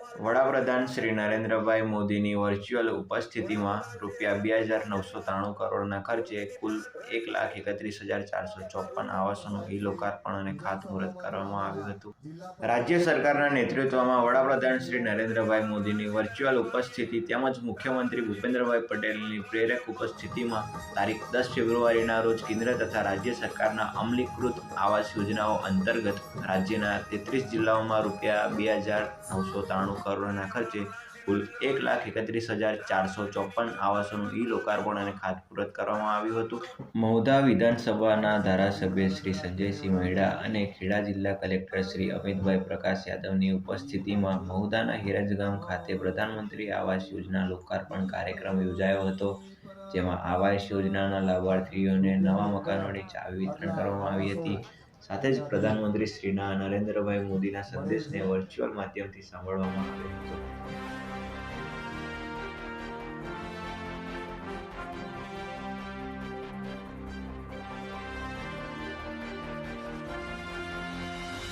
વડાપ્રધાન શ્રી નરેન્દ્રભાઈ મોદીની વર્ચ્યુઅલ ઉપસ્થિતિમાં રૂપિયા બે હજાર નવસો ત્રાણું કરોડના ખર્ચે કુલ એક લાખ એકત્રીસ હજાર ચારસો ચોપન આવાસોનું ઈ લોકાર્પણ અને ખાતમુહૂર્ત કરવામાં આવ્યું હતું. રાજ્ય સરકારના નેતૃત્વમાં વડાપ્રધાન શ્રી નરેન્દ્રભાઈ મોદીની વર્ચ્યુઅલ ઉપસ્થિતિ તેમજ મુખ્યમંત્રી ભૂપેન્દ્રભાઈ પટેલની પ્રેરક ઉપસ્થિતિમાં તારીખ દસ ફેબ્રુઆરીના રોજ કેન્દ્ર તથા રાજ્ય સરકારના અમલીકૃત આવાસ યોજનાઓ અંતર્ગત રાજ્યના તેત્રીસ જિલ્લાઓમાં રૂપિયા બે હજાર નવસો ત્રાણું કરોડના ખર્ચે કુલ એક લાખ એકત્રીસ હજાર ચારસો ચોપન આવાસોનું ઈ લોકાર્પણ અને ખાતમુહૂર્ત કરવામાં આવ્યું હતું. મહુધા વિધાનસભાના ધારાસભ્ય શ્રી સંજયસિંહ મહેડા અને ખેડા જિલ્લા કલેક્ટર શ્રી અમિતભાઈ પ્રકાશ યાદવની ઉપસ્થિતિમાં મહુધાના હિરજગામ ખાતે પ્રધાનમંત્રી આવાસ યોજના લોકાર્પણ કાર્યક્રમ યોજાયો હતો, જેમાં આવાસ યોજનાના લાભાર્થીઓને નવા મકાનોની ચાવી વિતરણ કરવામાં આવી હતી. સાથે જ પ્રધાનમંત્રી શ્રીના નરેન્દ્રભાઈ મોદીના સંદેશને વર્ચ્યુઅલ માધ્યમથી સાંભળવામાં આવ્યો હતો.